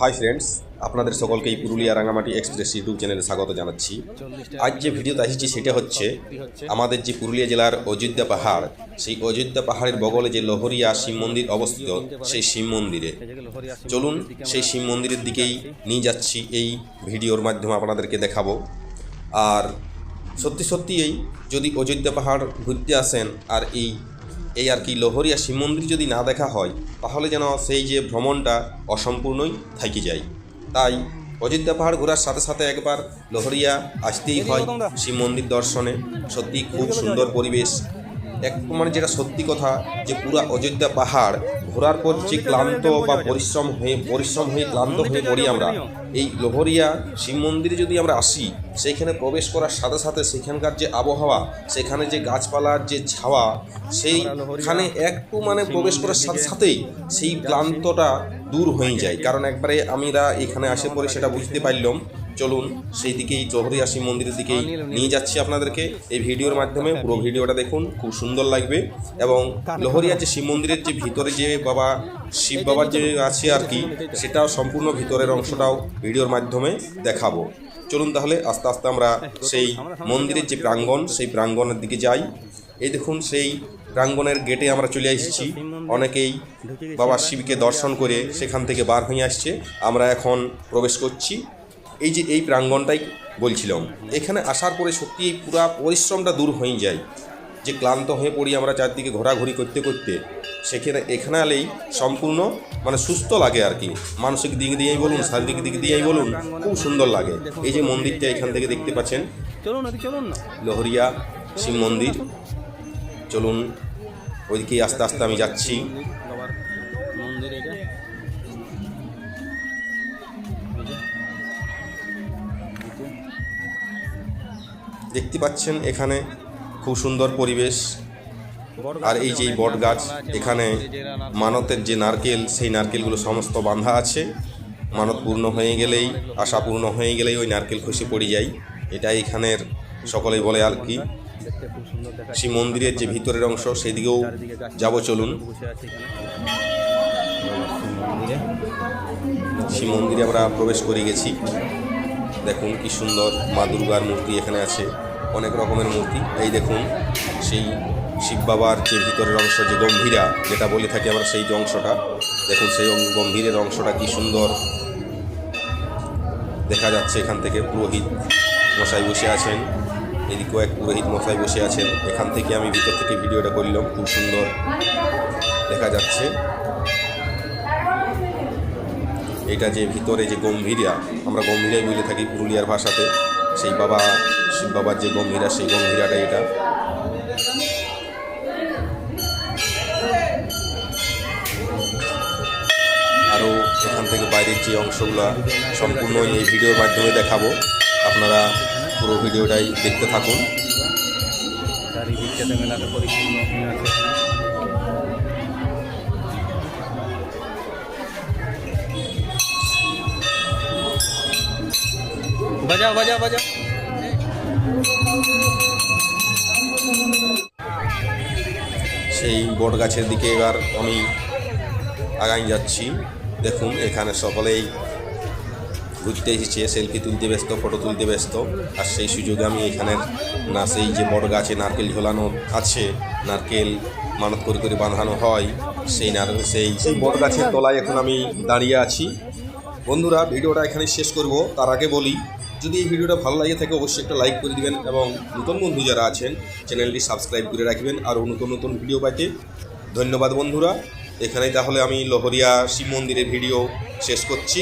Hi friends আপনাদের সকলকে এই পুরুলিয়া রাঙামাটি এক্সপ্রেস ইউটিউব চ্যানেলে স্বাগত জানাচ্ছি। আজ যে ভিডিওতে এসেছি সেটা হচ্ছে আমাদের যে পুরুলিয়া জেলার অযোধ্যা পাহাড়, সেই অযোধ্যা পাহাড়ের বগলে যে লোহরিয়া শিব মন্দির অবস্থিত, সেই শিব মন্দিরে। চলুন সেই শিব মন্দিরের দিকেই নিয়ে যাচ্ছি এই ভিডিওর মাধ্যমে আপনাদেরকে দেখাবো। আর সত্যি সত্যি এই যদি অযোধ্যা পাহাড় ঘুরতে আসেন, আর এই এই আর কি লোহরিয়া শিব মন্দির যদি না দেখা হয় তাহলে যেন সেই যে ভ্রমণটা অসম্পূর্ণই থাকি যায়। তাই অযোধ্যা পাহাড় ঘোরার সাথে সাথে একবার লোহরিয়া আসতেই হয় শিব মন্দির দর্শনে। সত্যি খুব সুন্দর পরিবেশ। এক মানে যেটা সত্যি কথা যে পুরা অযোধ্যা পাহাড় ঘোরার পর যে ক্লান্ত বা পরিশ্রম হয়ে পরিশ্রম হয়ে ক্লান্ত হয়ে পড়ি আমরা, এই লোহরিয়া শিব মন্দিরে যদি আমরা আসি, সেইখানে প্রবেশ করার সাথে সাথে সেখানকার যে আবহাওয়া, সেখানে যে গাছপালার যে ছাওয়া, সেইখানে একটু মানে প্রবেশ করার সাথে সাথেই সেই ক্লান্তটা দূর হয়ে যায়। কারণ একবারে আমিরা এখানে আসে পরে সেটা বুঝতে পারলাম চলুন সেই দিকেই জহরিয়া শিব মন্দিরের দিকেই নিয়ে যাচ্ছি আপনাদেরকে এই ভিডিওর মাধ্যমে। পুরো ভিডিওটা দেখুন খুব সুন্দর লাগবে। এবং লোহরিয়া যে শিব মন্দিরের যে ভিতরে যে বাবা শিব বাবার যে আছে আর কি সেটাও সম্পূর্ণ ভিতরের অংশটাও ভিডিওর মাধ্যমে দেখাবো। চলুন তাহলে আস্তে আস্তে আমরা সেই মন্দিরের যে প্রাঙ্গণ সেই প্রাঙ্গণের দিকে যাই। এই দেখুন সেই প্রাঙ্গণের গেটে আমরা চলে এসেছি। অনেকেই বাবা শিবকে দর্শন করে সেখান থেকে বার হয়ে আসছে। আমরা এখন প্রবেশ করছি। এই যে এই প্রাঙ্গণটাই বলছিলাম এখানে আসার পরে সত্যি এই পুরা পরিশ্রমটা দূর হয়ে যায়। যে ক্লান্ত হয়ে পড়ি আমরা চারদিকে ঘোরাঘুরি করতে করতে সেখানে এখানে আলেই সম্পূর্ণ মানে সুস্থ লাগে আর কি। মানসিক দিক দিয়েই বলুন শারীরিক দিক দিয়েই বলুন খুব সুন্দর লাগে। এই যে মন্দিরটা এখান থেকে দেখতে পাচ্ছেন চলুন চলুন না। লোহরিয়া শিব মন্দির চলুন ওইদিকেই আস্তে আস্তে আমি যাচ্ছি। দেখতে পাচ্ছেন এখানে খুব সুন্দর পরিবেশ। আর এই যে বট গাছ, এখানে মানতের যে নারকেল, সেই নারকেলগুলো সমস্ত বাঁধা আছে। মানত পূর্ণ হয়ে গেলেই, আশা পূর্ণ হয়ে গেলেই ওই নারকেল খসে পড়ে যায়। এটা এখানের সকলেই বলে আর কি। সেই মন্দিরের যে ভিতরের অংশ, সেদিকেও যাব চলুন। সেই মন্দিরে আমরা প্রবেশ করে গেছি। দেখুন কি সুন্দর মা দুর্গার মূর্তি এখানে আছে। অনেক রকমের মূর্তি। এই দেখুন, সেই শিব বাবার যে ভিতরের অংশ, যে গম্ভীরা, যেটা বলে থাকি আমরা সেই যে অংশটা। দেখুন, সেই গম্ভীরের অংশটা কি সুন্দর। দেখা যাচ্ছে এখান থেকে পুরোহিত মশাই বসে আছেন। এদিকেও এক পুরোহিত মশাই বসে আছেন। এখান থেকে আমি ভিতর থেকে ভিডিওটা করলাম, খুব সুন্দর। দেখা যাচ্ছে এটা যে ভিতরে যে গম্ভীরা, আমরা গম্ভীরাই বলে থাকি পুরুলিয়ার ভাষাতে, সেই বাবা শিব বাবার যে গম্ভীরা, সেই গম্ভীরাটা এটা। আরও এখান থেকে বাইরের যে অংশগুলো সম্পূর্ণ এই ভিডিওর মাধ্যমে দেখাবো। আপনারা পুরো ভিডিওটাই দেখতে থাকুন। বাজাও বাজাও বাজাও। সেই বট গাছের দিকে এবার আমি আগাই যাচ্ছি। দেখুন, এখানে সকলেই ঘুরতে এসেছে সেলফি তুলতে ব্যস্ত ফটো তুলতে ব্যস্ত। আর সেই সুযোগে আমি এখানের না সেই যে বট গাছে নারকেল ঝোলানো আছে, নারকেল মানত করে করে বাঁধানো হয়, সেই নার, সেই সেই বট গাছের তলায় এখন আমি দাঁড়িয়ে আছি। বন্ধুরা, ভিডিওটা এখানে শেষ করব। তার আগে বলি যদি এই ভিডিওটা ভালো লাগে থাকে অবশ্যই একটা লাইক করে দিবেন এবং নতুন বন্ধু যারা আছেন, চ্যানেলটি সাবস্ক্রাইব করে রাখবেন আরও নতুন নতুন ভিডিও পাইতে ধন্যবাদ বন্ধুরা। এখানেই তাহলে আমি লোহরিয়া শিব মন্দিরের ভিডিও শেষ করছি।